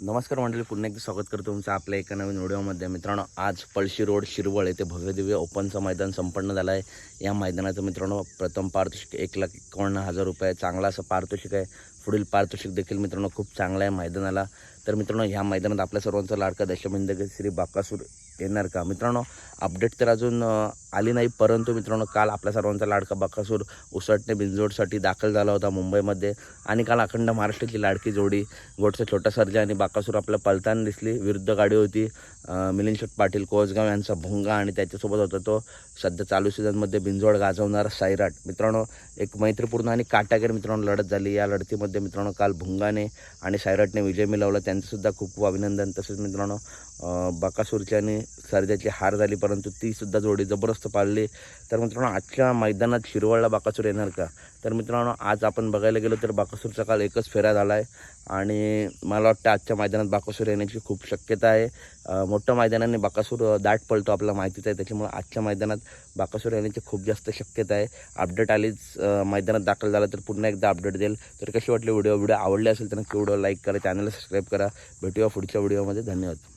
नमस्कार मंडळी पुन्हा एकदा स्वागत करतो तुमचं आपल्या एका नवीन व्हिडिओमध्ये. मित्रांनो आज पळशी रोड शिरवळ येथे भव्यदिव्य ओपनचं मैदान संपन्न झालं आहे या मैदानाचं मित्रांनो प्रथम पारितोषिक एक लाख एकावन्न हजार रुपये. चांगला असं पारितोषिक आहे. पुढील पारितोषिक देखील मित्रांनो खूप चांगलं आहे मैदानाला. तर मित्रांनो ह्या मैदानात आपल्या सर्वांचा लाडका दशमिंद श्री बाकासूर येणार का? मित्रांनो अपडेट तर अजून आली नाही. परंतु मित्रांनो काल आपल्या सर्वांचा लाडका बाकासूर उसटणे बिंजोडसाठी दाखल झाला होता मुंबईमध्ये. आणि काल अखंड महाराष्ट्राची लाडकी जोडी गोडचा छोटा सरजा आणि बाकासूर आपल्या पलताना दिसली. विरुद्ध गाडी होती अं, मिलिंद शेठ पाटील कोसगाव यांचा भुंगा आणि त्याच्यासोबत होता तो. सध्या चालू सीझनमध्ये बिंजोड गाजवणारा सायराट मित्रांनो एक मैत्रीपूर्ण आणि काटागेर मित्रांनो लढत झाली. या लढतीमध्ये मित्रांनो काल भुंगाने आणि सायराटने विजय मिळवला. त्यांचंसुद्धा खूप खूप अभिनंदन. तसेच मित्रांनो बाकासूरच्या आणि सर्जाची हार झाली परंतु ती सुद्धा जोडी जबरदस्त पाळली. तर मित्रांनो आजच्या मैदानात शिरवळला बाकासूर येणार का? तर मित्रांनो आज आपण बघायला गेलो तर बाकासूरचा काल एकच फेरा झाला आहे आणि मला वाटतं आजच्या मैदानात बाकासूर येण्याची खूप शक्यता आहे. मोठ्या मैदानाने बाकासूर दाट पळतो आपल्याला माहितीच आहे. त्याच्यामुळे आजच्या मैदानात बाकासूर येण्याची खूप जास्त शक्यता आहे. अपडेट आलीच मैदानात दाखल झाला तर पुन्हा एकदा अपडेट देईल. तर कशी वाटली व्हिडिओ? व्हिडिओ आवडले असेल तर नक्की व्हिडिओ लाईक करा चॅनलला सबस्क्राईब करा. भेटूया पुढच्या व्हिडिओमध्ये. धन्यवाद.